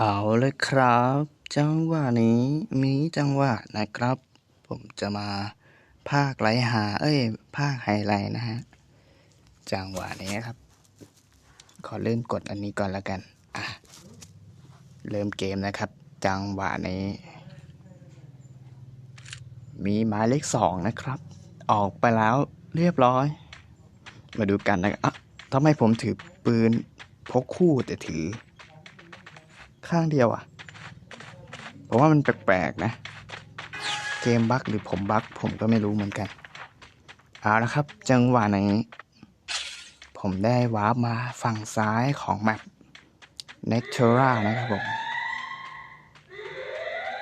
เอาเลยครับ จังหวะนี้มีจังหวะนะครับ ผมจะมาภาคไหลหา เอ้ย ภาคไฮไลท์นะฮะ จังหวะนี้ครับ ขอเริ่มกดอันนี้ก่อนแล้วกัน อะ เริ่มเกมนะครับ จังหวะนี้ มีหมายเลขสองนะครับ ออกไปแล้วเรียบร้อย มาดูกันนะครับอะทำไมผมถือปืนพกคู่แต่ถือ ข้างเดียวอะ ผมว่ามันแปลกๆนะ เกมบั๊กหรือผมบั๊กผมก็ไม่รู้เหมือนกัน เอาละครับ จังหวะนี้ผมได้วาร์ปมาฝั่งซ้ายของแมป n e t u r a นะครับผม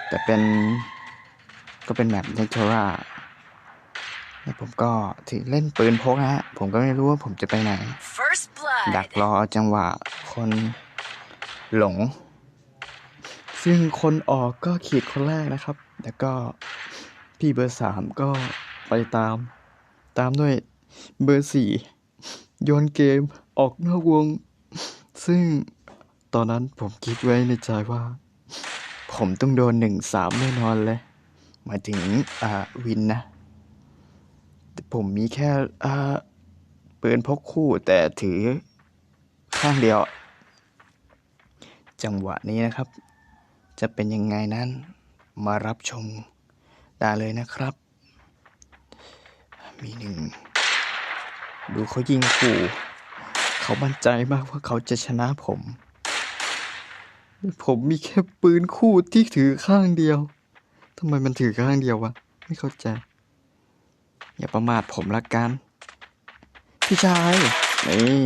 แต่เป็นก็เป็นแมป n e t u r a แล้วผมก็ถือเล่นปืนพกนะฮะ ผมก็ไม่รู้ว่าผมจะไปไหน First ดัก blood. รอจังหวะคนหลง ซึ่งคนออกก็ขีดคนแรกนะครับ แล้วก็พี่เบอร์สามก็ไปตาม ตามด้วยเบอร์สี่โยนเกมออกนอกวง ซึ่งตอนนั้นผมคิดไว้ในใจว่า ผมต้องโดนหนึ่งสามแน่นอนเลยมาถึงอ่าวินนะ แต่ผมมีแค่อ่าปืนพกคู่แต่ถือข้างเดียว จังหวะนี้นะครับ จะเป็นยังไงนั้น มารับชมได้เลยนะครับ มีหนึ่ง ดูเขายิงขู่เขามั่นใจมากว่าเขาจะชนะผม ผมมีแค่ปืนคู่ที่ถือข้างเดียวทำไมมันถือข้างเดียววะ ไม่เข้าใจ อย่าประมาทผมละกัน พี่ชายนี่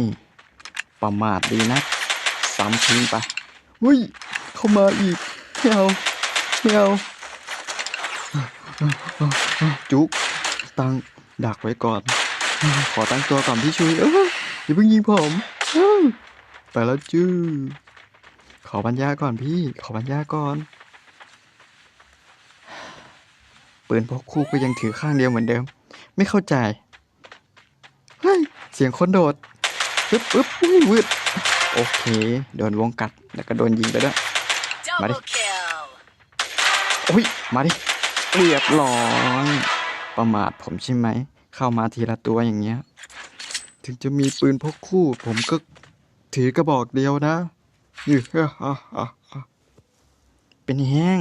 ประมาทดีนะซ้ำทิ้งไปอุ้ยเข้ามาอีก ไม่เอาไม่เอาจุกตั้งดักไว้ก่อน ขอตั้งตัวก่อนพี่ชุยเอออย่าเพิ่งยิงผมเอ้าไปแล้วจื้อขอบรรยาก่อนพี่ ขอบรรยาก่อนปืนพกคู่ก็ยังถือข้างเดียวเหมือนเดิม ไม่เข้าใจเฮ้ยเสียงคนโดดปึ๊บปึ๊บอุ้ยวืดโอเค โดนวงกัดแล้วก็โดนยิงไปด้วย Double Buddy. kill. โอ้ย มาดิ เรียบร้อย ประมาทผมใช่ไหม เข้ามาทีละตัวอย่างเงี้ย ถึงจะมีปืนพกคู่ ผมก็ถือกระบอกเดียวนะนี่เป็นแห้ง